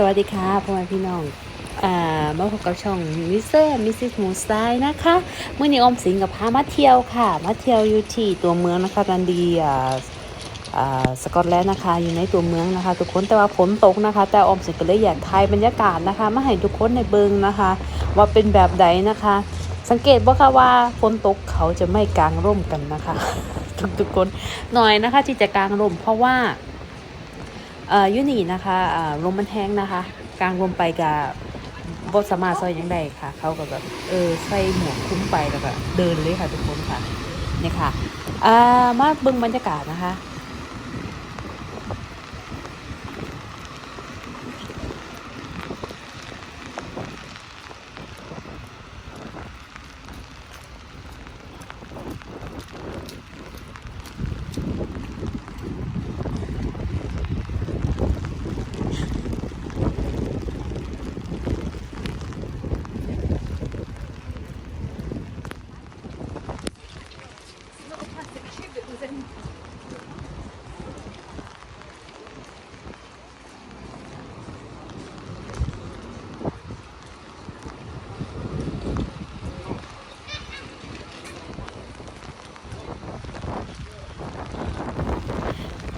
สวัสดีค่ะพ่อแม่พี่น้องอ่ามาพบกับช่องมิสเตอร์มิสซิสมูสไตล์นะคะเมื่อนี้อมสิงกับพามาเที่ยวค่ะ มาเที่ยวอยู่ที่ตัวเมืองนะคะดันดีอ่าอ่าสกอตแลนด์นะคะ อยู่ในตัวเมืองนะคะ ทุกคนแต่ว่าฝนตกนะคะ แต่ออมสิงก็เลยอยากถ่ายบรรยากาศนะคะ มาให้ทุกคนในเบิงนะคะ ว่าเป็นแบบใดนะคะ สังเกตว่าค่ะว่าฝนตกเขาจะไม่กางร่มกันนะคะ ทุกๆคนหน่อยนะคะที่จะกางร่มเพราะว่า ยูนี่นะคะอ่าลมมันแห้งนะคะ กลางลมไปกับบสมารถซอยยังไดค่ะ เขาก็แบบเออใส่หมวกคุ้มไปแล้วก็เดินเลยค่ะทุกคนค่ะเนี่ยค่ะอ่ามาเบิ่งบรรยากาศนะคะ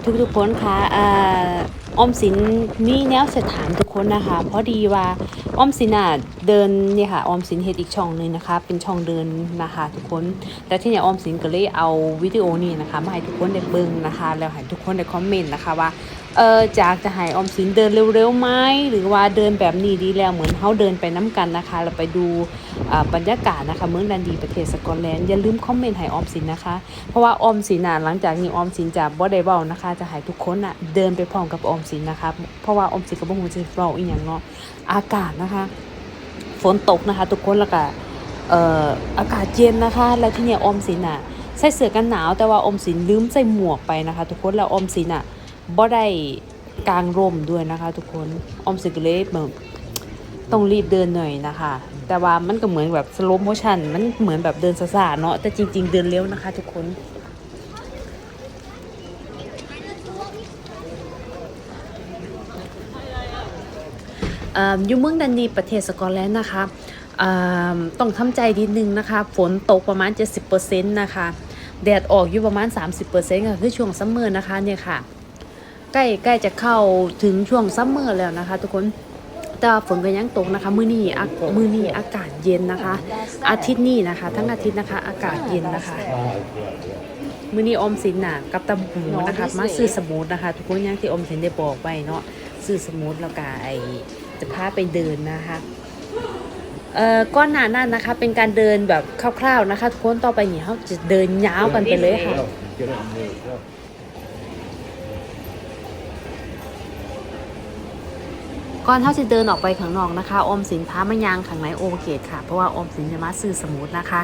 ทุกทุกๆคนคะอ่าออมสินมีแนวสถามทุกคนนะคะเพราะดีว่าออมสินอะเดินเนี่ยค่ะออมสินเฮ็ดอีกช่องหนึ่งนะคะ เป็นช่องเดินนะคะทุกคนแต่ที่เนี่ยออมสินก็เลยเอาวิดีโอนี้นะคะมาให้ทุกคนได้เบิ่งนะคะ แล้วให้ทุกคนได้คอมเมนต์นะคะว่า เออจากจะให้ออมสินเดินเร็วๆไหมหรือว่าเดินแบบนี้ดีแล้วเหมือนเฮาเดินไปน้ำกันนะคะ เราไปดูบรรยากาศนะคะ เมืองดันดีประเทศสกอตแลนด์อย่าลืมคอมเมนต์ให้ออมสินนะคะ เพราะว่าออมสินน่ะหลังจากนี้ออมสินจะบ่ได้เว้านะคะ จะให้ทุกคนน่ะเดินไปพร้อมกับออมสินนะคะ เพราะว่าออมสินก็บ่ฮู้จะเว้าอีหยังเนาะอากาศนะคะ ฝนตกนะคะ ทุกคนแล้วก็เอ่ออากาศเย็นนะคะ แล้วที่เนี่ยออมสินน่ะใส่เสื้อกันหนาวแต่ว่าออมสินลืมใส่หมวกไปนะคะ ทุกคนแล้วออมสินน่ะ บ่ได้กลางร่มด้วยนะคะ ทุกคนออมสิกเลยแบบต้องรีบเดินหน่อยนะคะ แต่ว่ามันก็เหมือนแบบสโลโมชันมันเหมือนแบบเดินซาๆเนาะแต่จริง ๆ เดินเร็วนะคะ ทุกคนอยู่เมืองดันดีประเทศสกอตแลนด์นะคะต้องทำใจนิดนึงนะคะ ฝนตกประมาณ 70%นะคะ แดดออกอยู่ประมาณ 30%ก็คือช่วงซัมเมอร์นะคะเนี่ยค่ะ ใกล้ใกล้จะเข้าถึงช่วงซัมเมอร์แล้วนะคะ ทุกคนแต่ฝนก็ยังตกนะคะ มื้อนี้อากมื้อนี้อากาศเย็นนะคะ อาทิตย์นี้นะคะ ทั้งอาทิตย์นะคะ อากาศเย็นนะคะ มื้อนี้อมสินน่ะกับตำหูนะคะมาซื้อสมุดนะคะ ทุกคนอย่างที่อมสินได้บอกไปเนาะซื้อสมุดแล้วก็ไอจะพาไปเดินนะคะเอ่อก้อนหนานั่นนะคะ เป็นการเดินแบบคร่าวๆนะคะ ทุกคนต่อไปนี่เขาจะเดินยาวกันไปเลยค่ะ ก่อนเท่าจะเดินออกไปข้างนอกนะคะ อมสินพามายางข้างในโอเกตค่ะ เพราะว่าอมสินจะมาซื้อสมุดนะคะ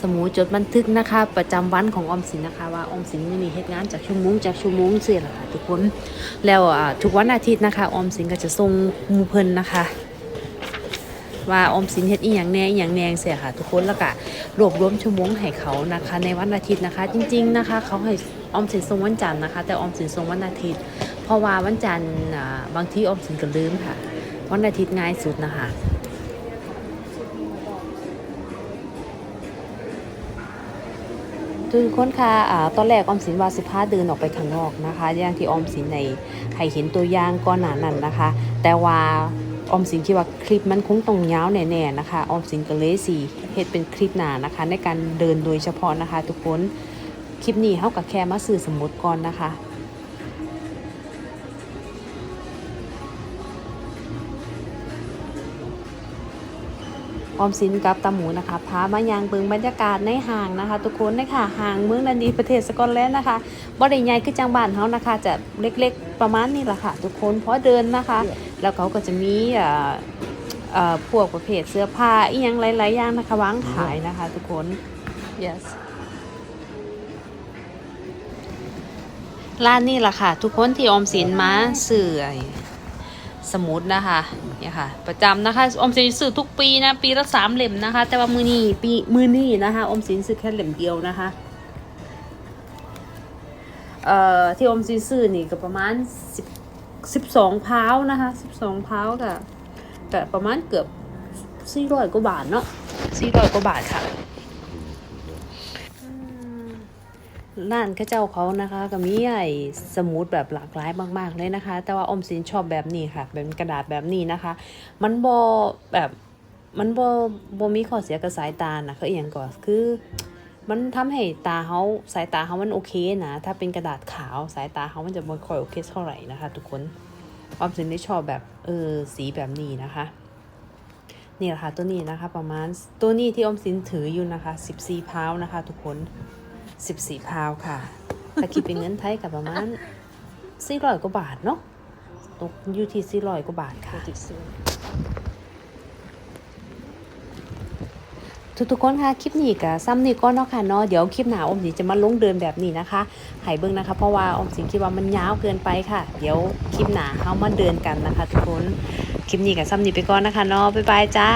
สมุดจดบันทึกนะคะ ประจำวันของอมสินนะคะ ว่าอมสินไม่มีเหตุงานจากชั่วโมงจากชั่วโมงเสียละค่ะทุกคนแล้วทุกวันอาทิตย์นะคะ อมสินก็จะส่งมูเพิ่นนะคะ ว่าอมสินเฮ็ดอีหยังแน่อีหยังแนงเสียค่ะ ทุกคนแล้วก็รวบรวมชั่วโมงให้เขานะคะ ในวันอาทิตย์นะคะ จริง ๆนะคะ เขาให้ออมสินส่งวันจันทร์นะคะ แต่ออมสินส่งวันอาทิตย์ เพราะว่าวันจันทร์อ่าบางทีออมสินก็ลืมค่ะ วันอาทิตย์ง่ายสุดนะคะทุกคนคะอ่าตอนแรกออมสินว่าสิพาเดินออกไปข้างนอกนะคะ อย่างที่ออมสินในให้เห็นตัวอย่างก่อนหน้านั้นนะคะ แต่ว่าออมสินคิดว่าคลิปมันคงต้องยาวแน่ๆนะคะออมสินก็เลยสิเฮ็ดเป็นคลิปหนานะคะ ในการเดินโดยเฉพาะนะคะ ทุกคนคลิปนี้เฮากับแค่มาสื่อสมมติก่อนนะคะ ออมสินกับตาหมูนะคะพามายางเบิงบรรยากาศในห้างนะคะ ทุกคนนะคะห้างเมืองดันดีประเทศสกอตแลนด์นะคะบ่ได้ใหญ่คือจังบ้านเฮานะคะ จะเล็กๆประมาณนี้แหละค่ะ ทุกคนเพราะเดินนะคะ แล้วเขาก็จะมีอ่อเอ่อพวกประเภทเสื้อผ้าอีหยังหลายๆอย่างนะคะวางขายนะคะ ทุกคน yes ร้านนี้แหละค่ะ ทุกคนที่ออมสินมาซื้อ สมุดนะคะเนี่ยค่ะ ประจำนะคะออมสินซื้อทุกปีนะ ปีละสามเล่มนะคะ แต่ว่ามือนี้ปีมือนี้นะคะออมสินซื้อแค่เล่มเดียวนะคะเอ่อที่ออมสินซื้อนี่ก็ประมาณสิบสิบสองพาวนะคะสิบสองพาวกับกับประมาณเกือบสี่ร้อยกว่าบาทเนาะสี่ร้อยกว่าบาทค่ะอืม ร้านข้าเจ้าเขานะคะก็มีไอ้สมุดแบบหลากหลายมาก ๆ เลยนะคะ แต่ว่าอมสินชอบแบบนี้ค่ะ เป็นกระดาษแบบนี้นะคะ มันบอแบบมันบอบมีข้อเสียกับสายตานะคืออย่างก่อนคือ มันทำให้ตาเขาสายตาเขามันโอเคนะ ถ้าเป็นกระดาษขาวสายตาเขามันจะไม่ค่อยโอเคเท่าไหร่นะคะ ทุกคนออมสินได้ชอบแบบเออสีแบบนี้นะคะนี่แหละค่ะตัวนี้นะคะ ประมาณตัวนี้ที่ออมสินถืออยู่นะคะ 14พาวนะคะ ทุกคน 14 พาวค่ะ ถ้าคิดเป็นเงินไทยกับประมาณ400กว่าบาทเนาะ ตกอยู่ที่400กว่าบาทค่ะ ทุกๆคนค่ะ คลิปนี้ก็ซ้ำนี่ก็เนาะค่ะเนาะ เดี๋ยวคลิปหน้าอมสินจะมาลงเดินแบบนี้นะคะให้เบิ่งนะคะ เพราะว่าอมสินคิดว่ามันยาวเกินไปค่ะ เดี๋ยวคลิปหน้าเฮามาเดินกันนะคะ ทุกคน คลิปนี้ก็ซ้ำนี่ไปก่อนนะคะเนาะ บ๊ายบายจ้า